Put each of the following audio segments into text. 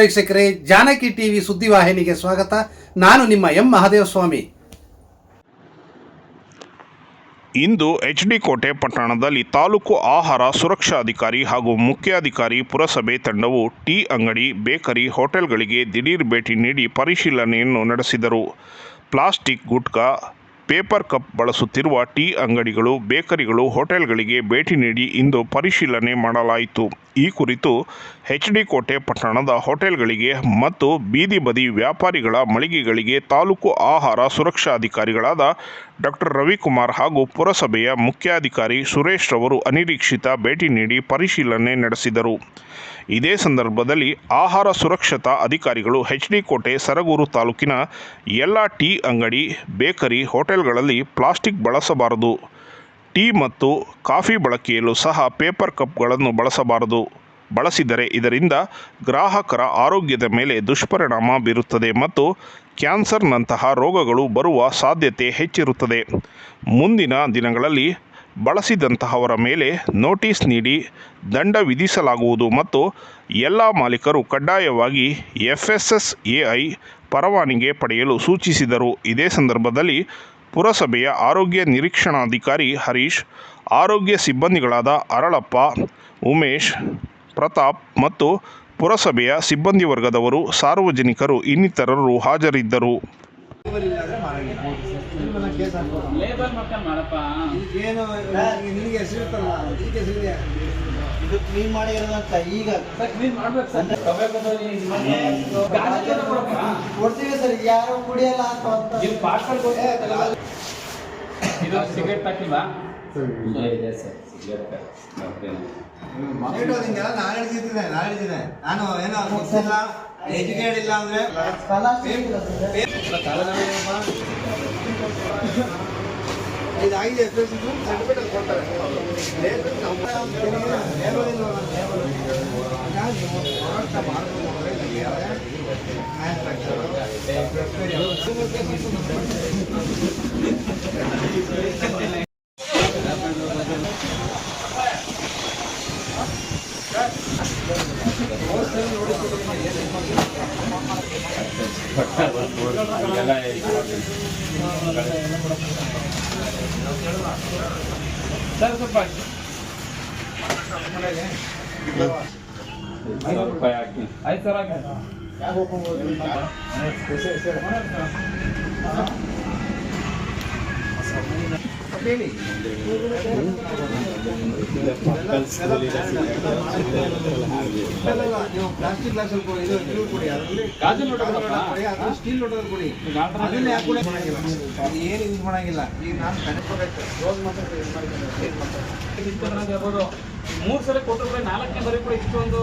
ವೀಕ್ಷಕರೇ, ಜಾನಕಿ ಟಿವಿ ಸುದ್ದಿವಾಹಿನಿಗೆ ಸ್ವಾಗತ. ನಾನು ನಿಮ್ಮ ಎಂ ಮಹಾದೇವಸ್ವಾಮಿ. ಇಂದು ಎಚ್ ಡಿ ಕೋಟೆ ಪಟ್ಟಣದಲ್ಲಿ ತಾಲೂಕು ಆಹಾರ ಸುರಕ್ಷಾಧಿಕಾರಿ ಹಾಗೂ ಮುಖ್ಯಾಧಿಕಾರಿ ಪುರಸಭೆ ತಂಡವು ಟೀ ಅಂಗಡಿ, ಬೇಕರಿ, ಹೋಟೆಲ್ಗಳಿಗೆ ದಿಢೀರ್ ಭೇಟಿ ನೀಡಿ ಪರಿಶೀಲನೆಯನ್ನು ನಡೆಸಿದರು. ಪ್ಲಾಸ್ಟಿಕ್, ಗುಟ್ಕಾ, ಪೇಪರ್ ಕಪ್ ಬಳಸುತ್ತಿರುವ ಟೀ ಅಂಗಡಿಗಳು, ಬೇಕರಿಗಳು, ಹೋಟೆಲ್ಗಳಿಗೆ ಭೇಟಿ ನೀಡಿ ಇಂದು ಪರಿಶೀಲನೆ ಮಾಡಲಾಯಿತು. ಈ ಕುರಿತು ಎಚ್ ಡಿ ಕೋಟೆ ಪಟ್ಟಣದ ಹೋಟೆಲ್ಗಳಿಗೆ ಮತ್ತು ಬೀದಿ ಬದಿ ವ್ಯಾಪಾರಿಗಳ ಮಳಿಗೆಗಳಿಗೆ ತಾಲೂಕು ಆಹಾರ ಸುರಕ್ಷಾಧಿಕಾರಿಗಳಾದ ಡಾಕ್ಟರ್ ರವಿಕುಮಾರ್ ಹಾಗೂ ಪುರಸಭೆಯ ಮುಖ್ಯಾಧಿಕಾರಿ ಸುರೇಶ್ ರವರು ಅನಿರೀಕ್ಷಿತ ಭೇಟಿ ನೀಡಿ ಪರಿಶೀಲನೆ ನಡೆಸಿದರು. ಇದೇ ಸಂದರ್ಭದಲ್ಲಿ ಆಹಾರ ಸುರಕ್ಷತಾ ಅಧಿಕಾರಿಗಳು ಎಚ್ ಡಿ ಕೋಟೆ ಸರಗೂರು ತಾಲೂಕಿನ ಎಲ್ಲ ಟೀ ಅಂಗಡಿ, ಬೇಕರಿ, ಹೋಟೆಲ್ಗಳಲ್ಲಿ ಪ್ಲಾಸ್ಟಿಕ್ ಬಳಸಬಾರದು. ಟೀ ಮತ್ತು ಕಾಫಿ ಬಳಕೆಯಲ್ಲೂ ಸಹ ಪೇಪರ್ ಕಪ್ಗಳನ್ನು ಬಳಸಬಾರದು. ಬಳಸಿದರೆ ಇದರಿಂದ ಗ್ರಾಹಕರ ಆರೋಗ್ಯದ ಮೇಲೆ ದುಷ್ಪರಿಣಾಮ ಬೀರುತ್ತದೆ ಮತ್ತು ಕ್ಯಾನ್ಸರ್ನಂತಹ ರೋಗಗಳು ಬರುವ ಸಾಧ್ಯತೆ ಹೆಚ್ಚಿರುತ್ತದೆ. ಮುಂದಿನ ದಿನಗಳಲ್ಲಿ ಬಳಸಿದಂತಹವರ ಮೇಲೆ ನೋಟಿಸ್ ನೀಡಿ ದಂಡ ವಿಧಿಸಲಾಗುವುದು ಮತ್ತು ಎಲ್ಲ ಮಾಲೀಕರು ಕಡ್ಡಾಯವಾಗಿ F S S A I ಪರವಾನಿಗೆ ಪಡೆಯಲು ಸೂಚಿಸಿದರು. ಇದೇ ಸಂದರ್ಭದಲ್ಲಿ ಪುರಸಭೆಯ ಆರೋಗ್ಯ ನಿರೀಕ್ಷಣಾಧಿಕಾರಿ ಹರೀಶ್ ಆರೋಗ್ಯ ಸಿಬ್ಬಂದಿಗಳಾದ ಅರಳಪ್ಪ ಉಮೇಶ್ ಪ್ರತಾಪ್ ಮತ್ತು ಪುರಸಭೆಯ ಸಿಬ್ಬಂದಿ ವರ್ಗದವರು ಸಾರ್ವಜನಿಕರು ಇನ್ನಿತರರು ಹಾಜರಿದ್ದರು. ಈಗ. ಯಾರು ಕುಡಿಯಲ್ಲ ಅಂತ ಇದು ಪಾರ್ಸಲ್ ಇದು ಸಿಗರೇಟ್ ಹಾಕಿಲ್ವಾ ಇದೆ ಸರ್. ಸಿಗರೇಟ್ ನಾನು ಹೇಳ್ತಿದ್ದೆ ನಾನು ಹೇಳ್ತಿದ್ದೆ ನಾನು ಏನೋ ಗೊತ್ತಿಲ್ಲ ಎಜುಕೇಟ್ ಇಲ್ಲ ಅಂದ್ರೆ ಇದಾಗಿದೆ ಸರ್ಟಿಫಿಕೇಟ್ ಕೊಡ್ತಾರೆ. ಲೇಬರ್ ಸರ್ ಸ್ವಲ್ಪ ಐದು ರೂಪಾಯಿ ಹಾಕಿ ಸಾವಿರ ಪ್ಲಾಸ್ಟಿಕ್ ಗ್ಲಾಸ್ ಕೊಡಿ ಅದು ಏನು ಯೂಸ್ ಮಾಡಂಗಿಲ್ಲ ನಾನು ಮಾತ್ರ. ಮೂರ್ ಸಲ ಕೊಟ್ಟರು ನಾಲ್ಕನೇ ಬರೀ ಕೂಡ ಇಷ್ಟೊಂದು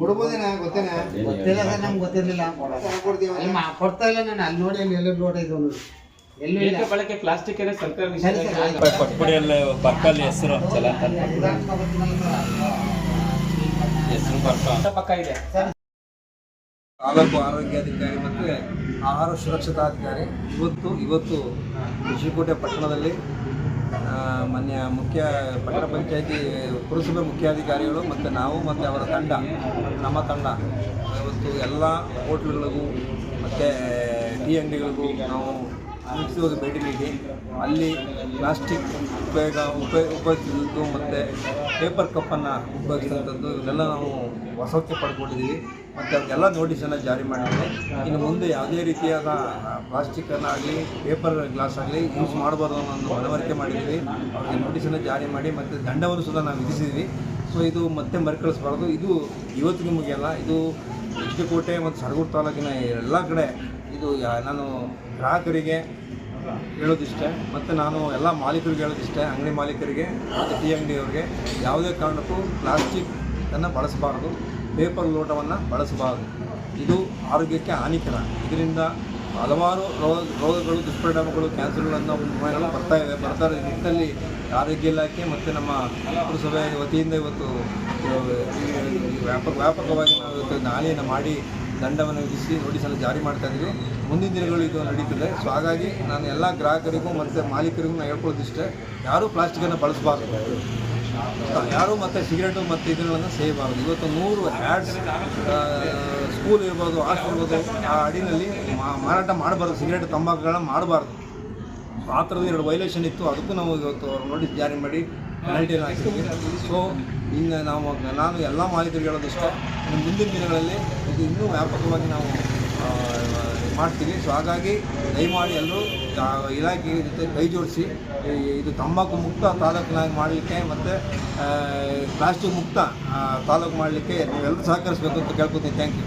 ಕೊಡ್ಬೋದೇನಾ? ಗೊತ್ತೇನ? ಗೊತ್ತಿಲ್ಲ ಸರ್ ನಮ್ಗೆ ಗೊತ್ತಿರಲಿಲ್ಲ. ಕೊಡ್ತೀವಿ ಅಲ್ಲಿ ಮಾ- ಕೊಡ್ತಾ ಇಲ್ಲ ನಾನು. ಅಲ್ಲಿ ನೋಡಿ ಅಲ್ಲಿ ಎಲ್ಲ ಲೋಟ ಇದು ಅನ್ನೋದು ಎಲ್ಲೂ ಇಲ್ಲ. ಏಕ ಬಳಕೆ ಪ್ಲಾಸ್ಟಿಕ್ ಏನೇ ಸರ್ಕಾರ ಸರಿ ಸರ್ ಆಯ್ತು. ಕೊಟ್ಬಿಡಿ ಪಕ್ಕಲ್ಲಿ ಹೆಸರು. ಚಲ ಹೆಸರು ಬರ್ತಾ ಪಕ್ಕ ಇದೆ. ತಾಲೂಕು ಆರೋಗ್ಯಾಧಿಕಾರಿ ಮತ್ತು ಆಹಾರ ಸುರಕ್ಷತಾಧಿಕಾರಿ ಇವತ್ತು ಇವತ್ತು ಕೃಷಿಕೋಟೆ ಪಟ್ಟಣದಲ್ಲಿ ಮಾನ್ಯ ಮುಖ್ಯ ಪಟ್ಟಣ ಪಂಚಾಯತಿ ಪುರಸಭೆ ಮುಖ್ಯಾಧಿಕಾರಿಗಳು ಮತ್ತು ನಾವು ಮತ್ತು ಅವರ ತಂಡ, ನಮ್ಮ ತಂಡ, ಇವತ್ತು ಎಲ್ಲ ಹೋಟ್ಲುಗಳಿಗೂ ಮತ್ತು ಟೀ ಅಂಗಡಿಗಳಿಗೂ ನಾವು ಮುಗಿಸುವಾಗ ಭೇಟಿ ನೀಡಿ ಅಲ್ಲಿ ಪ್ಲಾಸ್ಟಿಕ್ ಉಪಯೋಗ ಉಪಯೋಗ ಉಪಯೋಗಿಸಿದ್ದು ಮತ್ತು ಪೇಪರ್ ಕಪ್ಪನ್ನು ಉಪಯೋಗಿಸಿದಂಥದ್ದು ಇವನ್ನೆಲ್ಲ ನಾವು ವಶಕ್ಕೆ ಪಡ್ಕೊಂಡಿದ್ದೀವಿ. ಮತ್ತು ಅದಕ್ಕೆಲ್ಲ ನೋಟಿಸನ್ನು ಜಾರಿ ಮಾಡಿದ್ದಾರೆ. ಇನ್ನು ಮುಂದೆ ಯಾವುದೇ ರೀತಿಯಾದ ಪ್ಲಾಸ್ಟಿಕ್ಕನ್ನು ಆಗಲಿ ಪೇಪರ್ ಗ್ಲಾಸ್ ಆಗಲಿ ಯೂಸ್ ಮಾಡಬಾರ್ದು ಅನ್ನೋ ಒಂದು ಮನವರಿಕೆ ಮಾಡಿದ್ದೀವಿ. ಅವ್ರಿಗೆ ನೋಟಿಸನ್ನು ಜಾರಿ ಮಾಡಿ ಮತ್ತು ದಂಡವನ್ನು ಸುಧಾ ನಾವು ವಿಧಿಸಿದ್ದೀವಿ. ಸೊ, ಇದು ಮತ್ತೆ ಮರುಕಳಿಸಬಾರ್ದು. ಇದು ಇವತ್ತಿಗೆ ಮುಗಿಯಲ್ಲ ಇದು ಎಚ್ ಡಿ ಕೋಟೆ ಮತ್ತು ಸರಗೂರು ತಾಲೂಕಿನ ಎಲ್ಲ ಕಡೆ, ಇದು ನಾನು ಗ್ರಾಹಕರಿಗೆ ಹೇಳೋದಿಷ್ಟೇ. ಮತ್ತು ನಾನು ಎಲ್ಲ ಮಾಲೀಕರಿಗೆ ಹೇಳೋದಿಷ್ಟೇ. ಅಂಗಡಿ ಮಾಲೀಕರಿಗೆ ಮತ್ತು ಟೀ ಅವ್ರಿಗೆ ಯಾವುದೇ ಕಾರಣಕ್ಕೂ ಪ್ಲಾಸ್ಟಿಕ್ಕನ್ನು ಬಳಸಬಾರ್ದು. ಪೇಪರ್ ಲೋಟವನ್ನು ಬಳಸಬಾರ್ದು. ಇದು ಆರೋಗ್ಯಕ್ಕೆ ಹಾನಿಕರ. ಇದರಿಂದ ಹಲವಾರು ರೋಗ ರೋಗಗಳು, ದುಷ್ಪರಿಣಾಮಗಳು ಕ್ಯಾನ್ಸರ್ಗಳನ್ನು ಬರ್ತಾ ಇದೆ. ಬರ್ತಾ ಇರೋ ನಿಟ್ಟಿನಲ್ಲಿ ಆರೋಗ್ಯ ಇಲಾಖೆ ಮತ್ತು ನಮ್ಮ ಪುರಸಭೆ ವತಿಯಿಂದ ಇವತ್ತು ವ್ಯಾಪಕ, ವ್ಯಾಪಕವಾಗಿ ನಾವು ಇವತ್ತು ನಾಳೆಯನ್ನು ಮಾಡಿ ದಂಡವನ್ನು ವಿಧಿಸಿ ನೋಟಿಸನ್ನು ಜಾರಿ ಮಾಡ್ತಾ ಇದ್ದೀವಿ. ಮುಂದಿನ ದಿನಗಳು ಇದು ನಡೀತದೆ. ಸೊ ಹಾಗಾಗಿ ನಾನು ಎಲ್ಲ ಗ್ರಾಹಕರಿಗೂ ಮತ್ತು ಮಾಲೀಕರಿಗೂ ನಾನು ಹೇಳ್ಕೊಳ್ಳೋದಿಷ್ಟೇ ಯಾರೂ ಪ್ಲಾಸ್ಟಿಕನ್ನು ಬಳಸಬಾರ್ದು. ಯಾರು ಮತ್ತು ಸಿಗರೇಟು ಮತ್ತು ಇದನ್ನು ಸೇಯಬಾರದು. ಇವತ್ತು ನೂರು ಆ್ಯಡ್ಸ್ ಸ್ಕೂಲ್ ಇರ್ಬೋದು ಆಸ್ಟ್ ಇರ್ಬೋದು, ಆ ಅಡಿನಲ್ಲಿ ಮಾರಾಟ ಮಾಡಬಾರ್ದು. ಸಿಗರೇಟ್, ತಂಬಾಕುಗಳನ್ನ ಮಾಡಬಾರ್ದು. ಆ ಥರದ್ದು ಎರಡು ವೈಲೇಷನ್ ಇತ್ತು. ಅದಕ್ಕೂ ನಾವು ಇವತ್ತು ನೋಟಿಸ್ ಜಾರಿ ಮಾಡಿ ಪೆನಾಲ್ಟಿಯನ್ನು ಹಾಕಿದ್ವಿ ಸೊ ಇನ್ನು ನಾವು ನಾನು ಎಲ್ಲ ಮಾಹಿತಿ ಹೇಳೋದಷ್ಟೇ ಮುಂದಿನ ದಿನಗಳಲ್ಲಿ ಇದು ಇನ್ನೂ ವ್ಯಾಪಕವಾಗಿ ನಾವು ಮಾಡ್ತೀವಿ. ಸೊ ಹಾಗಾಗಿ ದಯಮಾಡಿ ಎಲ್ಲರೂ ಇಲಾಖೆ ಜೊತೆ ಕೈ ಜೋಡಿಸಿ ಇದು ತಂಬಾಕು ಮುಕ್ತ ತಾಲೂಕಿನಾಗಿ ಮಾಡಲಿಕ್ಕೆ ಮತ್ತು ಪ್ಲಾಸ್ಟಿಕ್ ಮುಕ್ತ ತಾಲೂಕು ಮಾಡಲಿಕ್ಕೆ ನೀವೆಲ್ಲರೂ ಸಹಕರಿಸಬೇಕು ಅಂತ ಕೇಳ್ಕೊತೀನಿ. Thank you